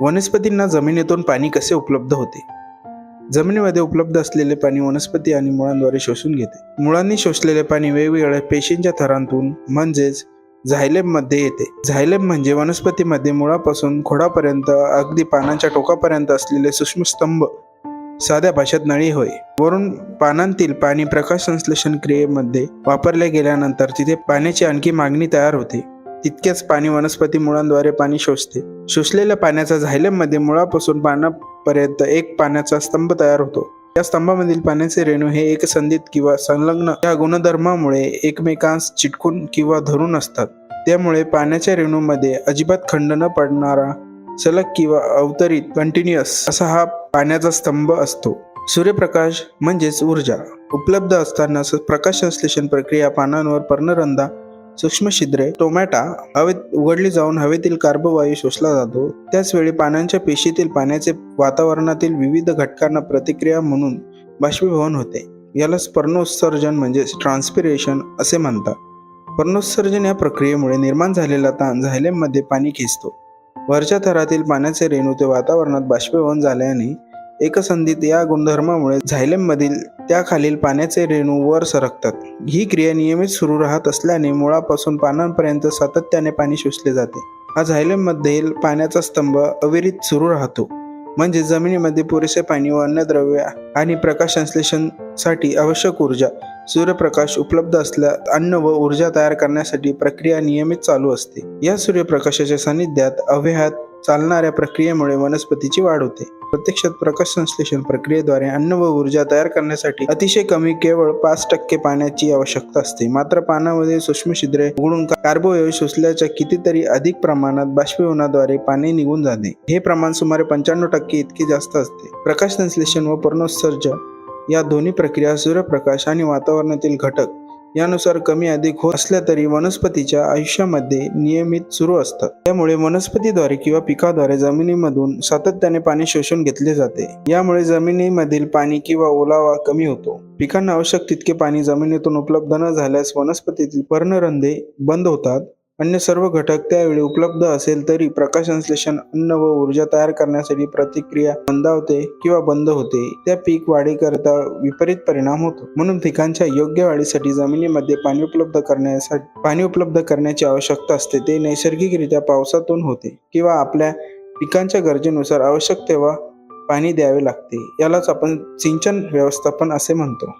वनस्पतींना जमिनीतून पाणी कसे उपलब्ध होते? जमिनीमध्ये उपलब्ध असलेले पाणी वनस्पती आणि मुळांद्वारे शोषून घेते. मुळांनी शोषलेले पाणी वेगवेगळ्या पेशींच्या थरांतून म्हणजेच झायलेबमध्ये येते. झायलेब म्हणजे वनस्पतीमध्ये मुळापासून खोडापर्यंत अगदी पानांच्या टोकापर्यंत असलेले सूक्ष्म स्तंभ साध्या भाषेत नळी होय. वरून पानांतील पाणी प्रकाश संश्लेषण क्रियेमध्ये वापरले गेल्यानंतर तिथे पाण्याची आणखी मागणी तयार होते. तितकेच पाणी वनस्पती मुळांद्वारे पाणी शोषते. शोषलेल्या पाण्याचा झायलममध्ये मुळापासून पानापर्यंत एक पाण्याचा स्तंभ तयार होतो. या स्तंभामधील पाण्याचे रेणू हे एकसंधित किंवा संलग्न या गुणधर्मामुळे एकमेकांस चिटकून किंवा धरून असतात. त्यामुळे पाण्याच्या रेणूमध्ये अजिबात खंड न पडणारा सलग किंवा अवतरित कंटिन्युअस असा हा पाण्याचा स्तंभ असतो. सूर्यप्रकाश म्हणजेच ऊर्जा. उपलब्ध असताना प्रकाश संश्लेषण प्रक्रिया पानांवर पर्णरंधा सूक्ष्म छिद्रे टोमॅटा हवेत उघडली जाऊन हवेतील कार्बोवायू शोषला जातो. त्याच वेळी पानांच्या पेशीतील पाण्याचे वातावरणातील विविध घटकांना प्रतिक्रिया म्हणून बाष्पीभवन होते. यालाच पर्णोत्सर्जन म्हणजे ट्रान्सपिरेशन असे म्हणतात. पर्णोत्सर्जन या प्रक्रियेमुळे निर्माण झालेला ताण झायलेममध्ये पाणी खेचतो. वरच्या थरातील पाण्याचे रेणू ते वातावरणात बाष्पीभवन झाल्याने एकसंधित या गुणधर्मामुळे झायलेममधील त्याखालील पाण्याचे रेणू वर सरकतात. ही क्रिया नियमित सुरू राहत असल्याने मुळापासून पानांपर्यंत सातत्याने पाणी शोषले जाते. हा झायलेममधील पाण्याचा स्तंभ अविरित सुरू राहतो. म्हणजे जमिनीमध्ये पुरेसे पाणी व अन्नद्रव्य आणि प्रकाश संश्लेषणसाठी आवश्यक ऊर्जा सूर्यप्रकाश उपलब्ध असल्या अन्न व ऊर्जा तयार करण्यासाठी प्रक्रिया नियमित चालू असते. या सूर्यप्रकाशाच्या सानिध्यात अव्यहात चालणाऱ्या प्रक्रियेमुळे वनस्पतीची वाढ होते. प्रत्यक्षात प्रकाश संश्लेषण प्रक्रियेद्वारे अन्न व ऊर्जा तयार करण्यासाठी अतिशय कमी केवळ पाच टक्के पाण्याची आवश्यकता असते. मात्र पानामध्ये सूक्ष्म छिद्रे उघडून कार्बोवेव शोषल्याच्या कितीतरी अधिक प्रमाणात बाष्पीभवनाद्वारे पाणी निघून जाते. हे प्रमाण सुमारे पंच्याण्णव टक्के इतके जास्त असते. प्रकाश संश्लेषण व पर्णोत्सर्ज या दोन्ही प्रक्रिया सूर्यप्रकाश आणि वातावरणातील घटक यानुसार कमी अधिक होत असल्या तरी वनस्पतीच्या आयुष्यामध्ये नियमित सुरू असतात. त्यामुळे वनस्पतीद्वारे किंवा पिकाद्वारे जमिनीमधून सातत्याने पाणी शोषून घेतले जाते. यामुळे जमिनीमधील पाणी किंवा ओलावा कमी होतो. पिकांना आवश्यक तितके पाणी जमिनीतून उपलब्ध न झाल्यास वनस्पतीतील पर्णरंधे बंद होतात. अन्य सर्व घटक त्यावेळी उपलब्ध असेल तरी प्रकाशसंश्लेषण अन्न व ऊर्जा तयार करण्यासाठी प्रतिक्रिया मंदावते किंवा बंद होते. त्या पीक वाढीकरता विपरीत परिणाम होतो. म्हणून पिकांच्या योग्य वाढीसाठी जमिनीमध्ये पाणी उपलब्ध करण्यासाठी पाणी उपलब्ध करण्याची आवश्यकता असते. ते नैसर्गिकरित्या पावसातून होते किंवा आपल्या पिकांच्या गरजेनुसार आवश्यक तेव्हा पाणी द्यावे लागते. यालाच आपण सिंचन व्यवस्थापन असे म्हणतो.